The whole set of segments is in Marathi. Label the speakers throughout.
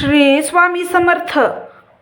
Speaker 1: श्री स्वामी समर्थ.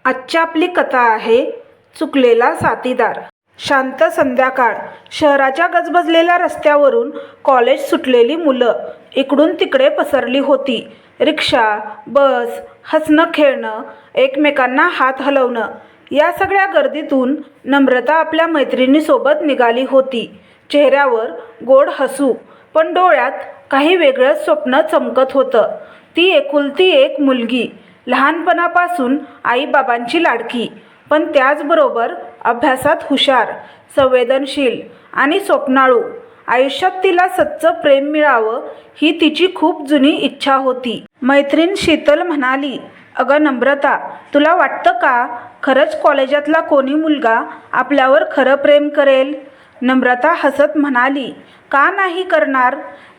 Speaker 1: आजची आपली कथा आहे चुकलेला साथीदार. शांत संध्याकाळ. शहराच्या गजबजलेल्या रस्त्यावरून कॉलेज सुटलेली मुलं इकडून तिकडे पसरली होती. रिक्षा बस हसणं खेळणं एकमेकांना हात हलवणं या सगळ्या गर्दीतून नम्रता आपल्या मैत्रिणीसोबत निघाली होती. चेहऱ्यावर गोड हसू पण डोळ्यात काही वेगळंच स्वप्न चमकत होतं. ती एकुलती एक मुलगी लहानपणापासून आईबाबांची लाडकी पण त्याचबरोबर अभ्यासात हुशार संवेदनशील आणि स्वप्नाळू. आयुष्यात तिला सच्चं प्रेम मिळावं ही तिची खूप जुनी इच्छा होती. मैत्रीण शीतल म्हणाली अगं नम्रता तुला वाटतं का खरंच कॉलेजातला कोणी मुलगा आपल्यावर खरं प्रेम करेल? नम्रता हसत म्हणाली का नाही करणार?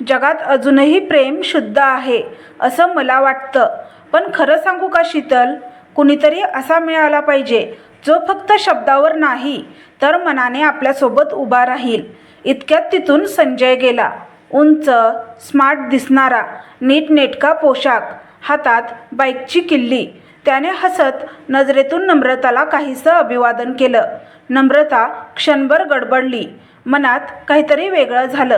Speaker 1: जगात अजूनही प्रेम शुद्ध आहे असं मला वाटतं. पण खरं सांगू का शीतल? कुणीतरी असा मिळाला पाहिजे जो फक्त शब्दावर नाही तर मनाने आपल्यासोबत उभा राहील. इतक्यात तिथून संजय गेला. उंच स्मार्ट दिसणारा नीटनेटका पोशाख हातात बाईकची किल्ली. त्याने हसत नजरेतून नम्रताला काहीसं अभिवादन केलं. नम्रता क्षणभर गडबडली. मनात काहीतरी वेगळं झालं.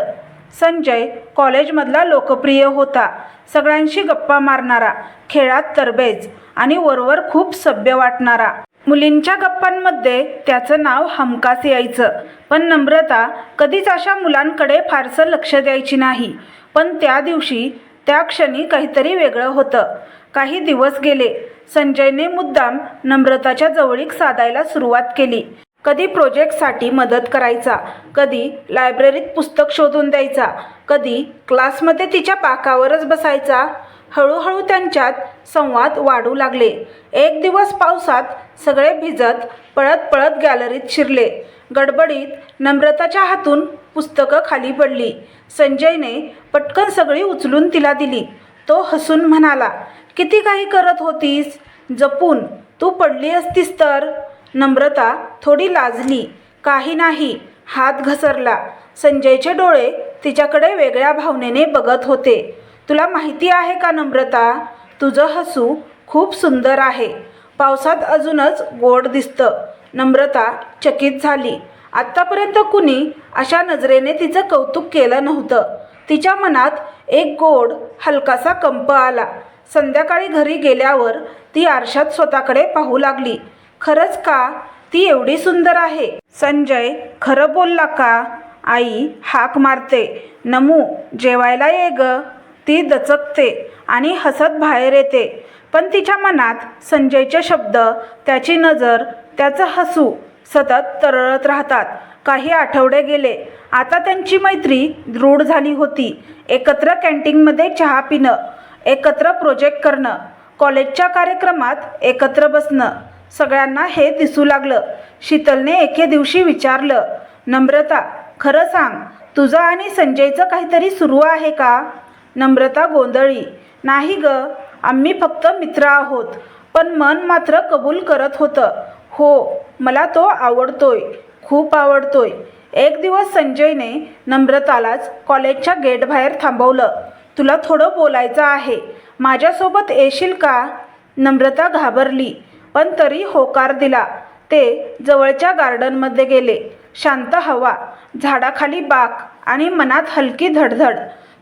Speaker 1: संजय कॉलेजमधला लोकप्रिय होता. सगळ्यांशी गप्पा मारणारा खेळात तरबेज आणि वरवर खूप सभ्य वाटणारा. मुलींच्या गप्पांमध्ये त्याचं नाव हमकास यायचं पण नम्रता कधीच अशा मुलांकडे फारसं लक्ष द्यायची नाही. पण त्या दिवशी त्या क्षणी काहीतरी वेगळं होतं. काही दिवस गेले संजयने मुद्दाम नम्रताच्या जवळीक साधायला सुरुवात केली. कधी प्रोजेक्टसाठी मदत करायचा कधी लायब्ररीत पुस्तक शोधून द्यायचा कधी क्लासमध्ये तिच्या पाकावरच बसायचा हळूहळू त्यांच्यात संवाद वाढू लागले. एक दिवस पावसात सगळे भिजत पळत पळत गॅलरीत शिरले. गडबडीत नम्रताच्या हातून पुस्तकं खाली पडली. संजयने पटकन सगळी उचलून तिला दिली. तो हसून म्हणाला किती काही करत होतीस? जपून. तू पडली असतीस तर? नम्रता थोडी लाजली काही नाही हात घसरला. संजयचे डोळे तिच्याकडे वेगळ्या भावनेने बघत होते. तुला माहिती आहे का नम्रता? तुझं हसू खूप सुंदर आहे. पावसात अजूनच गोड दिसतं. नम्रता चकित झाली. आत्तापर्यंत कुणी अशा नजरेने तिचं कौतुक केलं नव्हतं. तिच्या मनात एक गोड हलकासा कंप आला. संध्याकाळी घरी गेल्यावर ती आरशात स्वतःकडे पाहू लागली. खरंच का? ती एवढी सुंदर आहे. संजय खरं बोलला का? आई हाक मारते. नमू जेवायला ये ग. ती दचकते आणि हसत बाहेर येते. पण तिच्या मनात संजयचे शब्द त्याची नजर त्याचं हसू सतत तरळत राहतात. काही आठवडे गेले. आता त्यांची मैत्री दृढ झाली होती. एकत्र कॅन्टीनमध्ये चहा पिणं एकत्र प्रोजेक्ट करणं कॉलेजच्या कार्यक्रमात एकत्र बसणं. सगळ्यांना हे दिसू लागलं. शीतलने एके दिवशी विचारलं नम्रता खरं सांग तुझं आणि संजयचं काहीतरी सुरू आहे का? नम्रता गोंधळी नाही ग आम्ही फक्त मित्र आहोत पण मन मात्र कबूल करत होतं. हो मला तो आवडतोय खूप आवडतोय. एक दिवस संजयने नम्रतालाच कॉलेजच्या गेटबाहेर थांबवलं. तुला थोडं बोलायचं आहे माझ्यासोबत येशील का? नम्रता घाबरली. पण तरी होकार दिला. ते जवळच्या गार्डनमध्ये गेले. शांत हवा झाडाखाली बाक आणि मनात हलकी धडधड.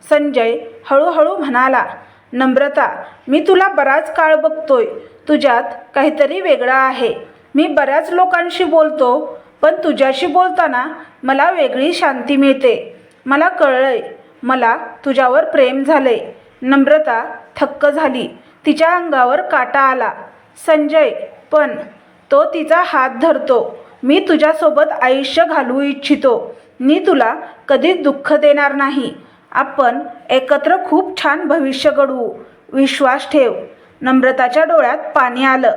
Speaker 1: संजय हळूहळू म्हणाला नम्रता मी तुला बराच काळ बघतोय. तुझ्यात काहीतरी वेगळं आहे. मी बऱ्याच लोकांशी बोलतो पण तुझ्याशी बोलताना मला वेगळी शांती मिळते. मला कळलंय मला तुझ्यावर प्रेम झालंय. नम्रता थक्क झाली. तिच्या अंगावर काटा आला. संजय पण तो तिचा हात धरतो. मी तुझ्यासोबत आयुष्य घालवू इच्छितो. मी तुला कधीच दुःख देणार नाही. आपण एकत्र खूप छान भविष्य घडवू. विश्वास ठेव. नम्रताच्या डोळ्यात पाणी आलं.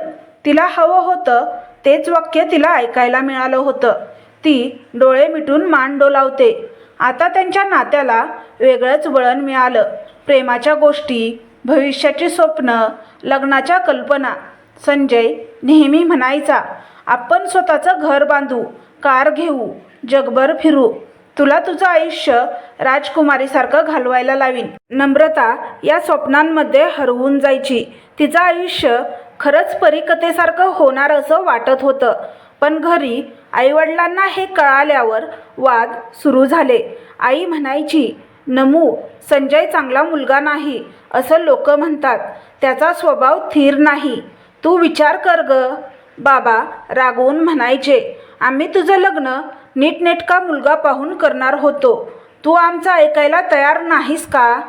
Speaker 1: तिला हवं होतं तेच वाक्य तिला ऐकायला मिळालं होतं. ती डोळे मिटून मान डोलावते. आता त्यांच्या नात्याला वेगळंच वळण मिळालं. प्रेमाच्या गोष्टी भविष्याची स्वप्न लग्नाच्या कल्पना संजय नेहमी म्हणायचा आपण स्वतःचं घर बांधू कार घेऊ जगभर फिरू. तुला तुझं आयुष्य राजकुमारीसारखं घालवायला लावीन. नम्रता या स्वप्नांमध्ये हरवून जायची. तिचं आयुष्य खरंच परिकथेसारखं होणार असं वाटत होतं. पण घरी आईवडिलांना हे कळाल्यावर वाद सुरू झाले. आई म्हणायची नमू संजय चांगला मुलगा नाही असं लोक म्हणतात. त्याचा स्वभाव थीर नाही. तू विचार कर ग. बाबा रागवून म्हणायचे आम्ही तुझं लग्न नीटनेटका मुलगा पाहून करणार होतो. तू आमचं ऐकायला तयार नाहीस का?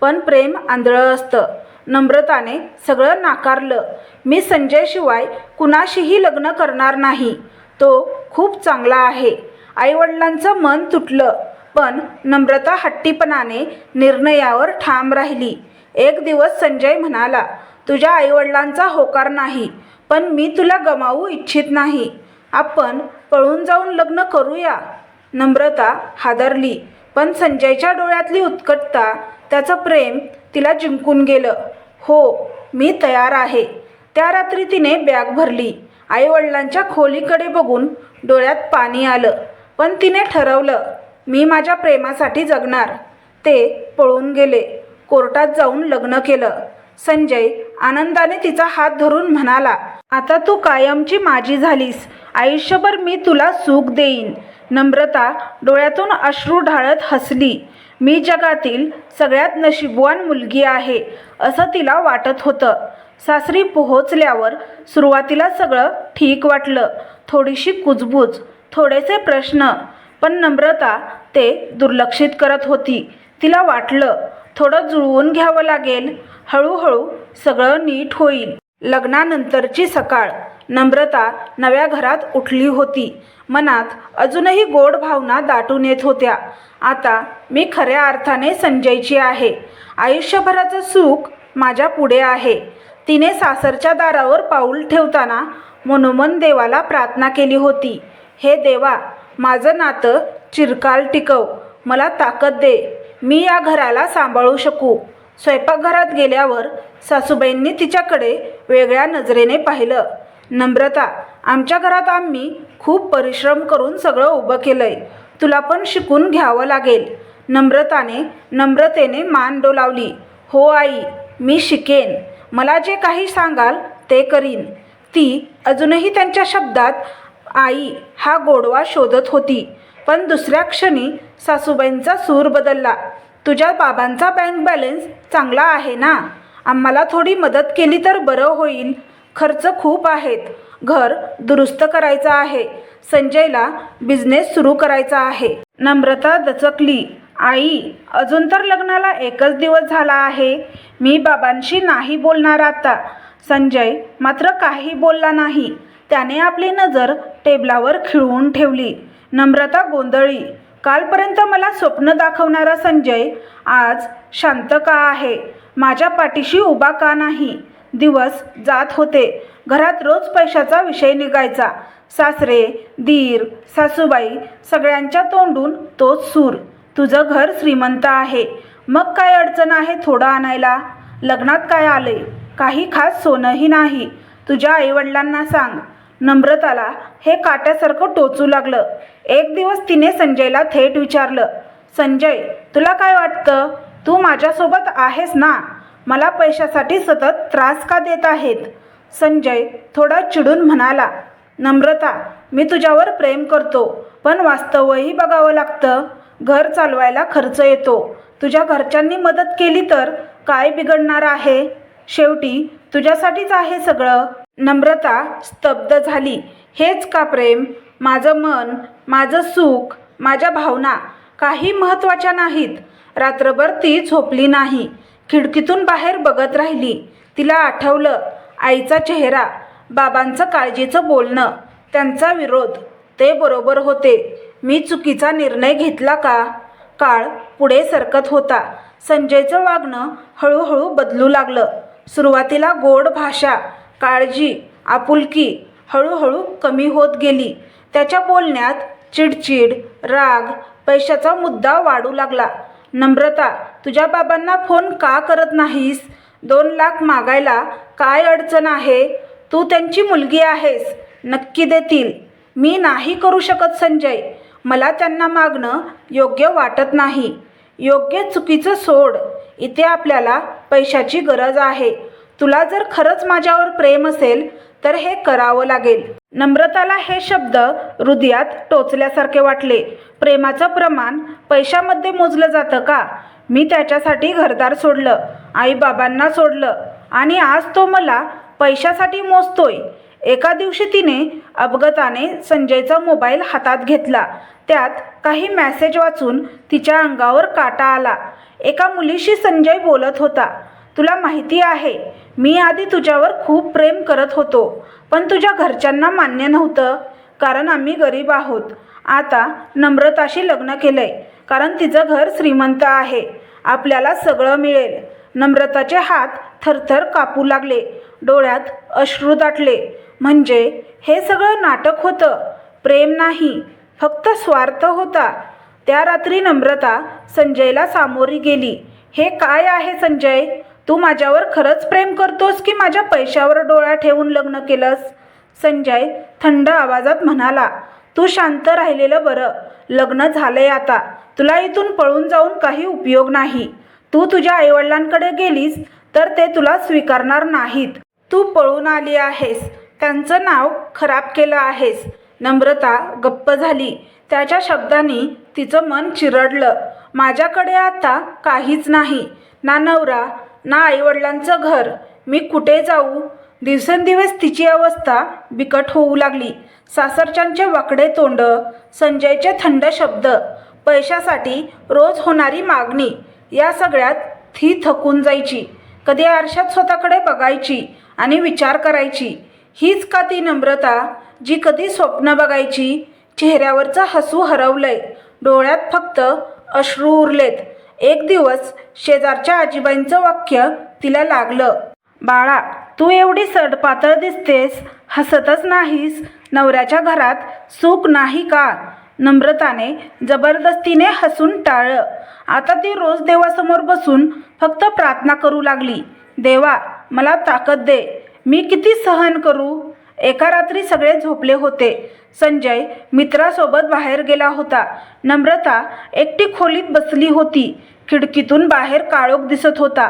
Speaker 1: पण प्रेम आंधळं असतं. नम्रताने सगळं नाकारलं. मी संजयशिवाय कुणाशीही लग्न करणार नाही. तो खूप चांगला आहे. आईवडिलांचं मन तुटलं पण नम्रता हट्टीपणाने निर्णयावर ठाम राहिली. एक दिवस संजय म्हणाला तुझ्या आईवडिलांचा होकार नाही पण मी तुला गमावू इच्छित नाही. आपण पळून जाऊन लग्न करूया. नम्रता हादरली पण संजयच्या डोळ्यातली उत्कटता त्याचं प्रेम तिला जिंकून गेलं. हो मी तयार आहे. त्या रात्री तिने बॅग भरली. आईवडिलांच्या खोलीकडे बघून डोळ्यात पाणी आलं पण तिने ठरवलं मी माझ्या प्रेमासाठी जगणार. ते पळून गेले. कोर्टात जाऊन लग्न केलं. संजय आनंदाने तिचा हात धरून म्हणाला आता तू कायमची माझी झालीस. आयुष्यभर मी तुला सुख देईन. नम्रता डोळ्यातून अश्रू ढाळत हसली. मी जगातील सगळ्यात नशीबवान मुलगी आहे असं तिला वाटत होतं. सासरी पोहोचल्यावर सुरुवातीला सगळं ठीक वाटलं. थोडीशी कुजबूज थोडेसे प्रश्न पण नम्रता ते दुर्लक्षित करत होती. तिला वाटलं थोडं जुळवून घ्यावं लागेल. हळूहळू सगळं नीट होईल. लग्नानंतरची सकाळ. नम्रता नव्या घरात उठली होती. मनात अजूनही गोड भावना दाटून येत होत्या. आता मी खऱ्या अर्थाने संजयची आहे. आयुष्यभराचं सुख माझ्या पुढे आहे. तिने सासरच्या दारावर पाऊल ठेवताना मनोमन देवाला प्रार्थना केली होती. हे देवा माझं नातं चिरकाल टिकव. मला ताकद दे. मी या घराला सांभाळू शकू. स्वयंपाकघरात गेल्यावर सासूबाईंनी तिच्याकडे वेगळ्या नजरेने पाहिलं. नम्रता आमच्या घरात आम्ही खूप परिश्रम करून सगळं उभं केलंय. तुला पण शिकून घ्यावं लागेल. नम्रताने नम्रतेने मान डोलावली. हो आई मी शिकेन. मला जे काही सांगाल ते करीन. ती अजूनही त्यांच्या शब्दात आई हा गोडवा शोधत होती. पण दुसऱ्या क्षणी सासूबाईंचा सूर बदलला. तुझ्या बाबांचा बँक बॅलन्स चांगला आहे ना? आम्हाला थोडी मदत केली तर बरं होईल. खर्च खूप आहेत. घर दुरुस्त करायचं आहे. संजयला बिझनेस सुरू करायचा आहे. नम्रता दचकली. आई अजून तर लग्नाला एकच दिवस झाला आहे. मी बाबांशी नाही बोलणार आता. संजय मात्र काही बोलला नाही. त्याने आपली नजर टेबलावर खिळवून ठेवली. नम्रता गोंधळी कालपर्यंत मला स्वप्न दाखवणारा संजय आज शांत का आहे? माझ्या पाठीशी उभा का नाही? दिवस जात होते. घरात रोज पैशाचा विषय निघायचा. सासरे दीर सासूबाई सगळ्यांच्या तोंडून तोच सूर. तुझं घर श्रीमंत आहे. मग काय अडचण आहे थोडं आणायला? लग्नात काय आले काही खास सोनंही नाही. तुझ्या आईवडिलांना सांग. नम्रताला हे काट्यासारखं टोचू लागलं. एक दिवस तिने संजयला थेट विचारलं संजय तुला काय वाटतं? तू माझ्यासोबत आहेस ना? मला पैशासाठी सतत त्रास का देत आहेत? संजय थोडा चिडून म्हणाला नम्रता मी तुझ्यावर प्रेम करतो पण वास्तवही बघावं लागतं. घर चालवायला खर्च येतो. तुझ्या घरच्यांनी मदत केली तर काय बिघडणार आहे? शेवटी तुझ्यासाठीच आहे सगळं. नम्रता स्तब्ध झाली हेच का प्रेम? माझं मन माझं सुख माझ्या भावना काही महत्त्वाच्या नाहीत. रात्रभर ती झोपली नाही. खिडकीतून बाहेर बघत राहिली. तिला आठवलं आईचा चेहरा बाबांचं काळजीचं बोलणं त्यांचा विरोध ते बरोबर होते. मी चुकीचा निर्णय घेतला का? काळ पुढे सरकत होता. संजयचं वागणं हळूहळू बदलू लागलं. सुरुवातीला गोड भाषा काळजी आपुलकी हळूहळू कमी होत गेली. त्याच्या बोलण्यात चिडचिड राग पैशाचा मुद्दा वाढू लागला. नम्रता तुझ्या बाबांना फोन का करत नाहीस? दोन लाख मागायला काय अडचण आहे? तू त्यांची मुलगी आहेस. नक्की देतील. मी नाही करू शकत संजय. मला त्यांना मागणं योग्य वाटत नाही. योग्य चुकीचं सोड. इथे आपल्याला पैशाची गरज आहे. तुला जर खरंच माझ्यावर प्रेम असेल तर हे करावं लागेल. नम्रताला हे शब्द हृदयात टोचल्यासारखे वाटले. प्रेमाचं प्रमाण पैशामध्ये मोजलं जातं का? मी त्याच्यासाठी घरदार सोडलं. आईबाबांना सोडलं. आणि आज तो मला पैशासाठी मोजतोय. एका दिवशी तिने अपघाताने संजयचा मोबाईल हातात घेतला. त्यात काही मॅसेज वाचून तिच्या अंगावर काटा आला. एका मुलीशी संजय बोलत होता. तुला माहिती आहे मी आधी तुझ्यावर खूप प्रेम करत होतो पण तुझ्या घरच्यांना मान्य नव्हतं कारण आम्ही गरीब आहोत. आता नम्रताशी लग्न केलंय कारण तिचं घर श्रीमंत आहे. आपल्याला सगळं मिळेल. नम्रताचे हात थरथर कापू लागले डोळ्यात अश्रू दाटले. म्हणजे हे सगळं नाटक होतं. प्रेम नाही फक्त स्वार्थ होता. त्या रात्री नम्रता संजयला सामोरी गेली. हे काय आहे संजय? तू माझ्यावर खरंच प्रेम करतोस की माझ्या पैशावर डोळा ठेवून लग्न केलंस? संजय थंड आवाजात म्हणाला तू शांत राहिलेलं बरं. लग्न झालंय आता. तुला इथून पळून जाऊन काही उपयोग नाही. तू तुझ्या आईवडिलांकडे गेलीस तर ते तुला स्वीकारणार नाहीत. तू पळून आली आहेस. त्यांचं नाव खराब केलं आहेस. नम्रता गप्प झाली. त्याच्या शब्दांनी तिचं मन चिरडलं. माझ्याकडे आता काहीच नाही. ना नवरा ना आईवडिलांचं घर. मी कुठे जाऊ? दिवसेंदिवस तिची अवस्था बिकट होऊ लागली. सासरच्यांचे वाकडे तोंड संजयचे थंड शब्द पैशासाठी रोज होणारी मागणी या सगळ्यात ती थकून जायची. कधी आरशात स्वतःकडे बघायची आणि विचार करायची. हीच का ती नम्रता जी कधी स्वप्न बघायची? चेहऱ्यावरचं हसू हरवलंय. डोळ्यात फक्त अश्रू उरलेत. एक दिवस शेजारच्या आजीबाईंचं वाक्य तिला लागलं. बाळा तू एवढी सडपातळ दिसतेस हसतच नाहीस नवऱ्याच्या घरात सुख नाही का? नम्रताने जबरदस्तीने हसून टाळलं. आता ती रोज देवासमोर बसून फक्त प्रार्थना करू लागली. देवा मला ताकद दे. मी किती सहन करू? एका रात्री सगळे झोपले होते. संजय मित्रासोबत बाहेर गेला होता. नम्रता एकटी खोलीत बसली होती. खिडकीतून बाहेर काळोख दिसत होता.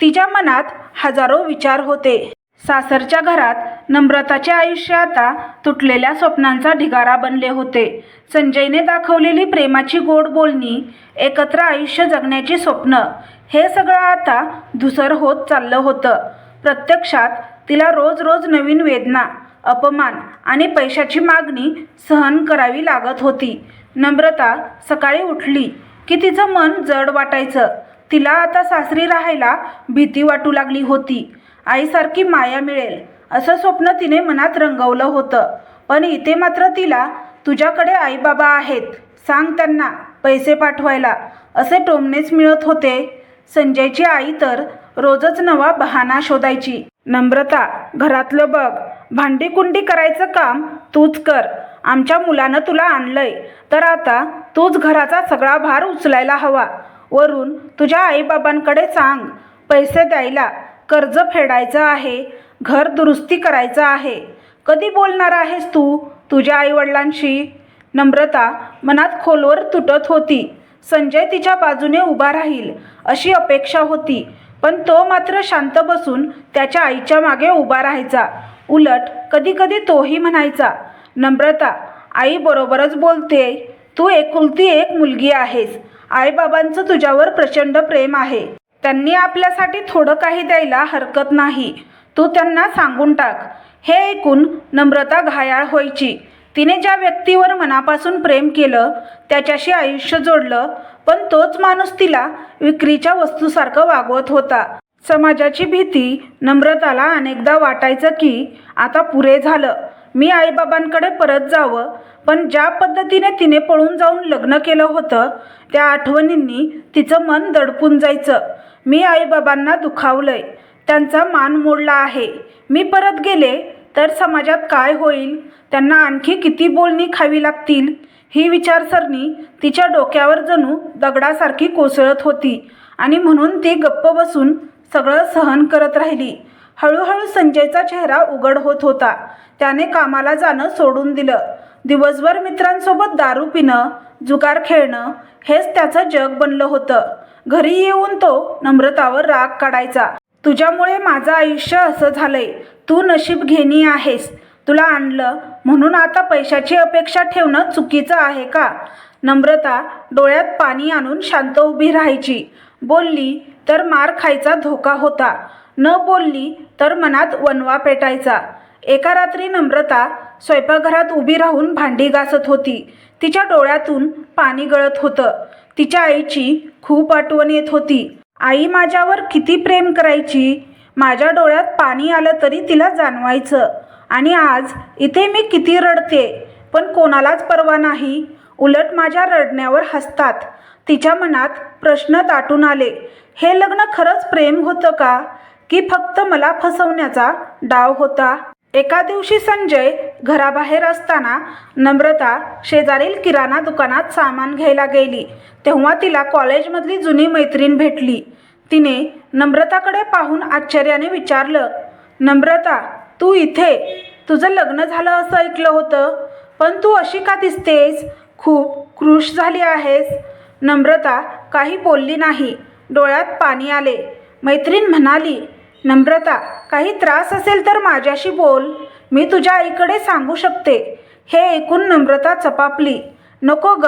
Speaker 1: तिच्या मनात हजारो विचार होते. सासरच्या घरात नम्रताचे आयुष्य आता तुटलेल्या स्वप्नांचा ढिगारा बनले होते. संजयने दाखवलेली प्रेमाची गोड बोलणी एकत्र आयुष्य जगण्याची स्वप्न हे सगळं आता धुसर होत चाललं होतं. प्रत्यक्षात तिला रोज रोज नवीन वेदना अपमान आणि पैशाची मागणी सहन करावी लागत होती. नम्रता सकाळी उठली की तिचं मन जड वाटायचं. तिला आता सासरी राहायला भीती वाटू लागली होती. आईसारखी माया मिळेल असं स्वप्न तिने मनात रंगवलं होतं. पण इथे मात्र तिला तुझ्याकडे आईबाबा आहेत सांग त्यांना पैसे पाठवायला असे टोमणेच मिळत होते. संजयची आई तर रोजच नवा बहाणा शोधायची. नम्रता घरातलं बघ. भांडीकुंडी करायचं काम तूच कर. आमच्या मुलानं तुला आणलंय. तर आता तूच घराचा सगळा भार उचलायला हवा. वरून तुझ्या आईबाबांकडे सांग. पैसे द्यायला. कर्ज फेडायचं आहे. घर दुरुस्ती करायचं आहे. कधी बोलणार आहेस तू तुझ्या आईवडिलांशी? नम्रता मनात खोलवर तुटत होती. संजय तिच्या बाजूने उभा राहील. अशी अपेक्षा होती. पण तो मात्र शांत बसून त्याच्या आईच्या मागे उभा राहायचा. उलट कधीकधी तोही म्हणायचा नम्रता आई बरोबरच बोलते. तू एकुलती एक मुलगी आहेस. आईबाबांचं तुझ्यावर प्रचंड प्रेम आहे. त्यांनी आपल्यासाठी थोडं काही द्यायला हरकत नाही. तू त्यांना सांगून टाक. हे ऐकून नम्रता घायाळ व्हायची. तिने ज्या व्यक्तीवर मनापासून प्रेम केलं त्याच्याशी आयुष्य जोडलं पण तोच माणूस तिला विक्रीच्या वस्तूसारखं वागवत होता. समाजाची भीती नम्रताला अनेकदा वाटायचं की आता पुरे झालं. मी आईबाबांकडे परत जावं पण ज्या पद्धतीने तिने पळून जाऊन लग्न केलं होतं त्या आठवणींनी तिचं मन दडपून जायचं. मी आईबाबांना दुखावलंय. त्यांचा मान मोडला आहे. मी परत गेले तर समाजात काय होईल? त्यांना आणखी किती बोलणी खावी लागतील? ही विचारसरणी तिच्या डोक्यावर जणू दगडासारखी कोसळत होती आणि म्हणून ती गप्प बसून सगळं सहन करत राहिली. हळूहळू संजयचा चेहरा उघड होत होता. त्याने कामाला जाणं सोडून दिलं. दिवसभर मित्रांसोबत दारू पिणं जुगार खेळणं हेच त्याचं जग बनलं होतं. घरी येऊन तो नम्रतावर राग काढायचा. तुझ्यामुळे माझं आयुष्य असं झालंय. तू नशीब घेणी आहेस. तुला आणलं. म्हणून आता पैशाची अपेक्षा ठेवणं चुकीचं आहे का? नम्रता डोळ्यात पाणी आणून शांत उभी राहायची. बोलली तर मार खायचा धोका होता. न बोलली तर मनात वनवा पेटायचा. एका रात्री नम्रता स्वयंपाकघरात उभी राहून भांडी घासत होती. तिच्या डोळ्यातून पाणी गळत होतं. तिच्या आईची खूप आठवण येत होती. आई माझ्यावर किती प्रेम करायची? माझ्या डोळ्यात पाणी आलं तरी तिला जाणवायचं. आणि आज इथे मी किती रडते पण कोणालाच पर्वा नाही. उलट माझ्या रडण्यावर हसतात. तिच्या मनात प्रश्न दाटून आले. हे लग्न खरंच प्रेम होतं का? की फक्त मला फसवण्याचा डाव होता? एका दिवशी संजय घराबाहेर असताना नम्रता शेजारील किराणा दुकानात सामान घ्यायला गेली. तेव्हा तिला कॉलेजमधली जुनी मैत्रीण भेटली. तिने नम्रताकडे पाहून आश्चर्याने विचारलं नम्रता तू इथे? तुझं लग्न झालं असं ऐकलं होतं. पण तू अशी का दिसतेस? खूप कृश झाली आहेस. नम्रता काही बोलली नाही. डोळ्यात पाणी आले. मैत्रीण म्हणाली नम्रता काही त्रास असेल तर माझ्याशी बोल. मी तुझ्या आईकडे सांगू शकते. हे ऐकून नम्रता चपापली. नको ग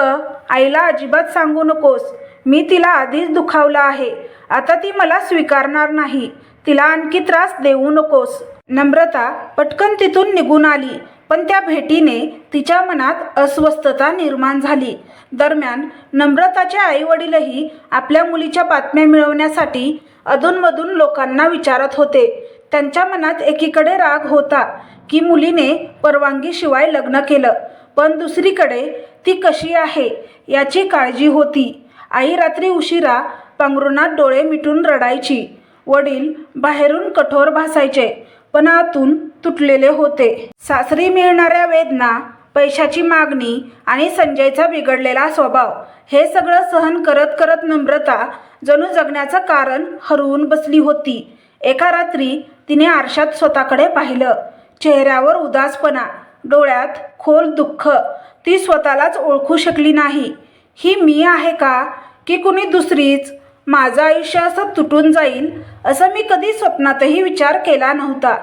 Speaker 1: आईला अजिबात सांगू नकोस. मी तिला आधीच दुखावलं आहे. आता ती मला स्वीकारणार नाही. तिला आणखी त्रास देऊ नकोस. नम्रता पटकन तिथून निघून आली. पण त्या भेटीने तिच्या मनात अस्वस्थता निर्माण झाली. दरम्यान नम्रताचे आईवडीलही आपल्या मुलीच्या बातम्या मिळवण्यासाठी अधूनमधून लोकांना विचारत होते. त्यांच्या मनात एकीकडे राग होता की मुलीने परवानगीशिवाय लग्न केलं पण दुसरीकडे ती कशी आहे याची काळजी होती. आई रात्री उशिरा पांघरुणात डोळे मिटून रडायची. वडील बाहेरून कठोर भासायचे पण आतून तुटलेले होते. सासरी मिळणाऱ्या वेदना पैशाची मागणी आणि संजयचा बिघडलेला स्वभाव हे सगळं सहन करत करत नम्रता जणू जगण्याचं कारण हरवून बसली होती. एका रात्री तिने आरशात स्वतःकडे पाहिलं. चेहऱ्यावर उदासपणा डोळ्यात खोल दुःख. ती स्वतःलाच ओळखू शकली नाही. ही मी आहे का? की कुणी दुसरीच? माझं आयुष्य असं तुटून जाईल असं मी कधी स्वप्नातही विचार केला नव्हता.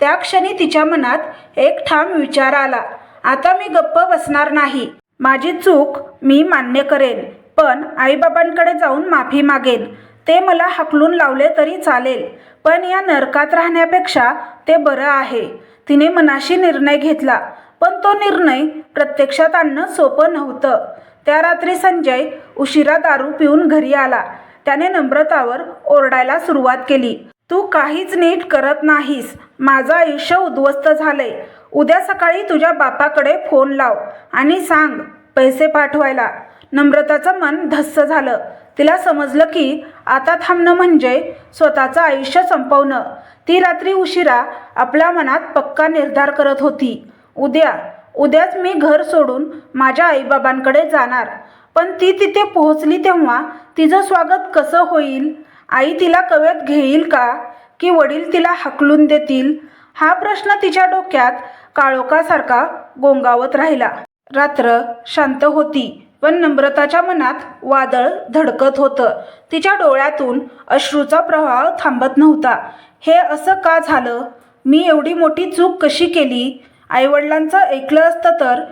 Speaker 1: त्या क्षणी तिच्या मनात एक ठाम विचार आला. आता मी गप्प बसणार नाही. माझी चूक मी मान्य करेन पण आईबाबांकडे जाऊन माफी मागेन. ते मला हकलून लावले तरी चालेल. पण या नरकात राहण्यापेक्षा ते बरं आहे. तिने मनाशी निर्णय घेतला पण तो निर्णय प्रत्यक्षात आणणं सोपं नव्हतं. त्या रात्री संजय उशिरा दारू पिऊन घरी आला. त्याने नम्रतावर ओरडायला सुरुवात केली तू काहीच नीट करत नाहीस. माझं आयुष्य उद्ध्वस्त झालंय. उद्या सकाळी तुझ्या बापाकडे फोन लाव आणि सांग पैसे पाठवायला. नम्रताचं मन धस्स झालं. तिला समजलं की आता थांबणं म्हणजे स्वतःचं आयुष्य संपवणं. ती रात्री उशिरा आपल्या मनात पक्का निर्धार करत होती. उद्या उद्याच मी घर सोडून माझ्या आईबाबांकडे जाणार. पण ती तिथे पोहोचली तेव्हा तिचं स्वागत कसं होईल? आई तिला कवेत घेईल का? की वडील तिला हकलून देतील? हा प्रश्न तिच्या डोक्यात काळोखासारखा गोंगावत राहिला. रात्र शांत होती. पण नम्रताच्या मनात वादळ धडकत होतं. तिच्या डोळ्यातून अश्रूचा प्रवाह थांबत नव्हता. हे असं का झालं? मी एवढी मोठी चूक कशी केली? आईवडिलांचं ऐकलं असतं तर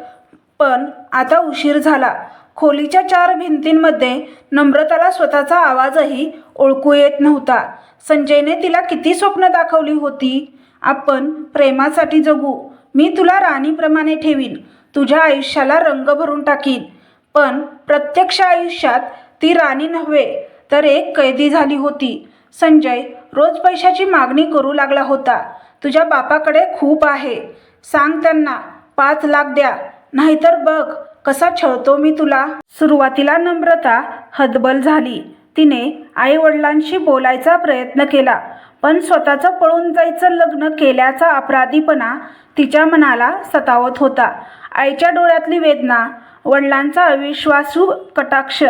Speaker 1: पण आता उशीर झाला. खोलीच्या चार भिंतींमध्ये नम्रताला स्वतःचा आवाजही ओळखू येत नव्हता. संजयने तिला किती स्वप्न दाखवली होती? आपण प्रेमासाठी जगू. मी तुला राणीप्रमाणे ठेवीन. तुझ्या आयुष्याला रंग भरून टाकीन. पण प्रत्यक्ष आयुष्यात ती राणी नव्हे तर एक कैदी झाली होती. संजय रोज पैशाची मागणी करू लागला होता. तुझ्या बापाकडे खूप आहे. सांग त्यांना पाच लाख द्या. नाहीतर बघ कसा छळतो मी तुला. सुरुवातीला नम्रता हतबल झाली. तिने आईवडिलांशी बोलायचा प्रयत्न केला पण स्वतःचं पळून जायचं लग्न केल्याचा अपराधीपणा तिच्या मनाला सतावत होता. आईच्या डोळ्यातली वेदना वडिलांचा अविश्वासू कटाक्ष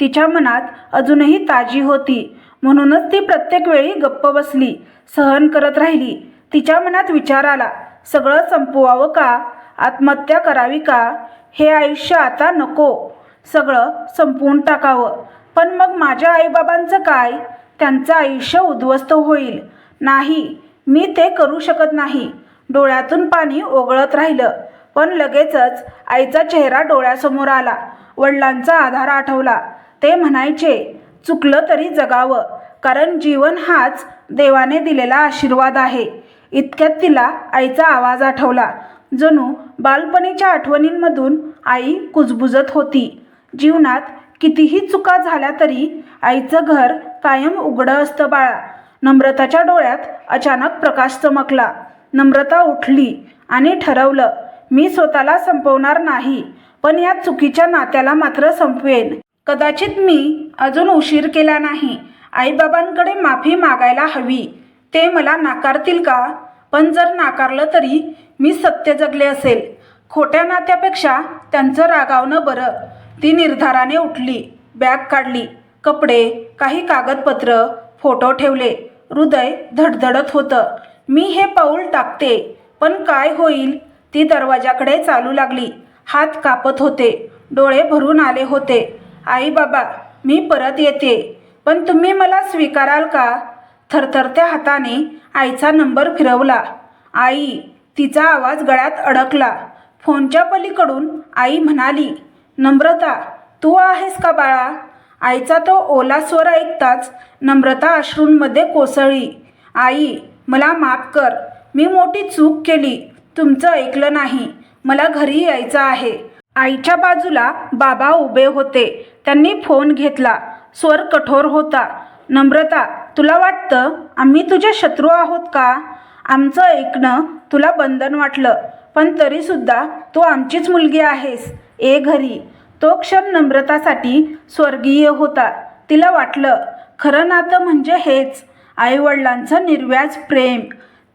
Speaker 1: तिच्या मनात अजूनही ताजी होती. म्हणूनच ती प्रत्येक वेळी गप्प बसली सहन करत राहिली. तिच्या मनात विचार आला सगळं संपवावं का? आत्महत्या करावी का? हे आयुष्य आता नको. सगळं संपवून टाकावं. पण मग माझ्या आईबाबांचं काय? त्यांचं आयुष्य उद्ध्वस्त होईल. नाही मी ते करू शकत नाही. डोळ्यातून पाणी ओघळत राहिलं. पण लगेचच आईचा चेहरा डोळ्यासमोर आला. वडिलांचा आधार आठवला. ते म्हणायचे चुकलं तरी जगावं कारण जीवन हाच देवाने दिलेला आशीर्वाद आहे. इतक्यात तिला आईचा आवाज आठवला. जणू बालपणीच्या आठवणींमधून आई कुजबुजत होती. जीवनात कितीही चुका झाल्या तरी आईचं घर कायम उघडं असतं बाळा. नम्रताच्या डोळ्यात अचानक प्रकाश चमकला. नम्रता उठली आणि ठरवलं मी स्वतःला संपवणार नाही पण या चुकीच्या नात्याला मात्र संपवेन. कदाचित मी अजून उशीर केला नाही. आईबाबांकडे माफी मागायला हवी. ते मला नाकारतील का? पण जर नाकारलं तरी मी सत्य जगले असेल. खोट्या नात्यापेक्षा त्यांचं रागावणं बरं. ती निर्धाराने उठली बॅग काढली कपडे काही कागदपत्र फोटो ठेवले. हृदय धडधडत होतं. मी हे पाऊल टाकते पण काय होईल? ती दरवाजाकडे चालू लागली. हात कापत होते. डोळे भरून आले होते. आई बाबा मी परत येते. पण तुम्ही मला स्वीकाराल का? थरथरत्या हाताने आईचा नंबर फिरवला. आई तिचा आवाज गळ्यात अडकला. फोनच्या पलीकडून आई म्हणाली नम्रता तू आहेस का बाळा? आईचा तो ओला स्वर ऐकताच नम्रता अश्रूंमध्ये कोसळली. आई मला माफ कर. मी मोठी चूक केली. तुमचं ऐकलं नाही. मला घरी यायचं आहे. आईच्या बाजूला बाबा उभे होते. त्यांनी फोन घेतला. स्वर कठोर होता. नम्रता तुला वाटतं आम्ही तुझे शत्रू आहोत का? आमचं ऐकणं तुला बंधन वाटलं. पण तरीसुद्धा तू आमचीच मुलगी आहेस. ए घरी. तो क्षण नम्रतासाठी स्वर्गीय होता. तिला वाटलं खरं नातं म्हणजे हेच. आईवडिलांचं निर्व्याज प्रेम.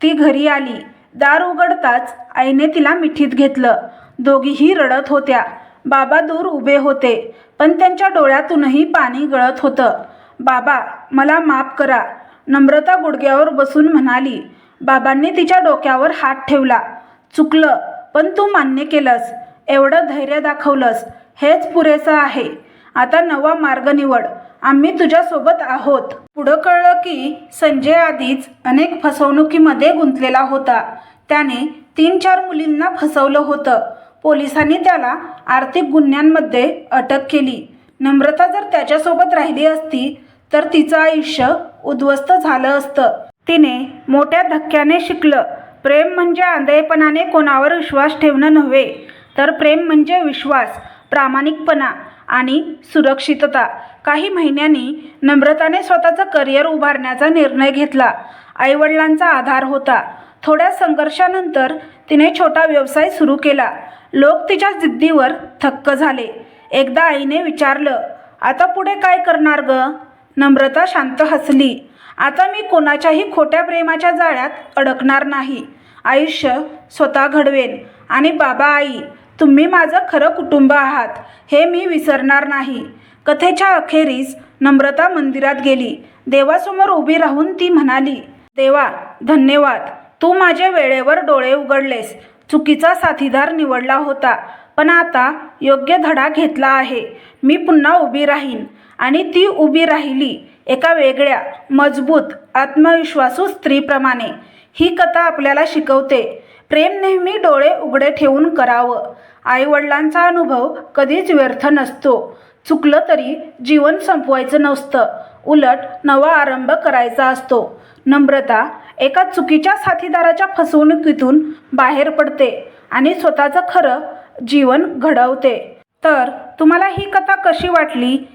Speaker 1: ती घरी आली. दार उघडताच आईने तिला मिठीत घेतलं. दोघीही रडत होत्या. बाबा दूर उभे होते पण त्यांच्या डोळ्यातूनही पाणी गळत होतं. बाबा मला माफ करा. नम्रता गुडघ्यावर बसून म्हणाली बाबांनी तिच्या डोक्यावर हात ठेवला. चुकलं पण तू मान्य केलंस. एवढं धैर्य दाखवलंस. हेच पुरेसं आहे. आता नवा मार्ग निवड. आम्ही तुझ्यासोबत आहोत. पुढं कळलं की संजय आधीच अनेक फसवणुकीमध्ये गुंतलेला होता. त्याने तीन चार मुलींना फसवलं होतं. पोलिसांनी त्याला आर्थिक गुन्ह्यांमध्ये अटक केली. नम्रता जर त्याच्यासोबत राहिली असती तर तिचं आयुष्य उद्ध्वस्त झालं असतं. तिने मोठ्या धक्क्याने शिकलं. प्रेम म्हणजे आंधळेपणाने कोणावर विश्वास ठेवणं नव्हे तर प्रेम म्हणजे विश्वास. प्रामाणिकपणा आणि सुरक्षितता. काही महिन्यांनी नम्रताने स्वतःचं करिअर उभारण्याचा निर्णय घेतला. आईवडिलांचा आधार होता. थोड्या संघर्षानंतर तिने छोटा व्यवसाय सुरू केला. लोक तिच्या जिद्दीवर थक्क झाले. एकदा आईने विचारलं आता पुढे काय करणार ग? नम्रता शांत हसली. आता मी कोणाच्याही खोट्या प्रेमाच्या जाळ्यात अडकणार नाही. आयुष्य स्वतः घडवेन आणि बाबा आई तुम्ही माझं खरं कुटुंब आहात हे मी विसरणार नाही. कथेच्या अखेरीस नम्रता मंदिरात गेली. देवासमोर उभी राहून ती म्हणाली देवा धन्यवाद. तू माझे वेळेवर डोळे उघडलेस. चुकीचा साथीदार निवडला होता. पण आता योग्य धडा घेतला आहे. मी पुन्हा उभी राहीन. आणि ती उभी राहिली एका वेगळ्या मजबूत आत्मविश्वासू स्त्रीप्रमाणे. ही कथा आपल्याला शिकवते. प्रेम नेहमी डोळे उघडे ठेवून करावं. आईवडिलांचा अनुभव कधीच व्यर्थ नसतो. चुकलं तरी जीवन संपवायचं नसतं. उलट नवा आरंभ करायचा असतो. नम्रता एका चुकीच्या साथीदाराच्या फसवणुकीतून बाहेर पडते आणि स्वतःचं खरं जीवन घडवते. तर तुम्हाला ही कथा कशी वाटली?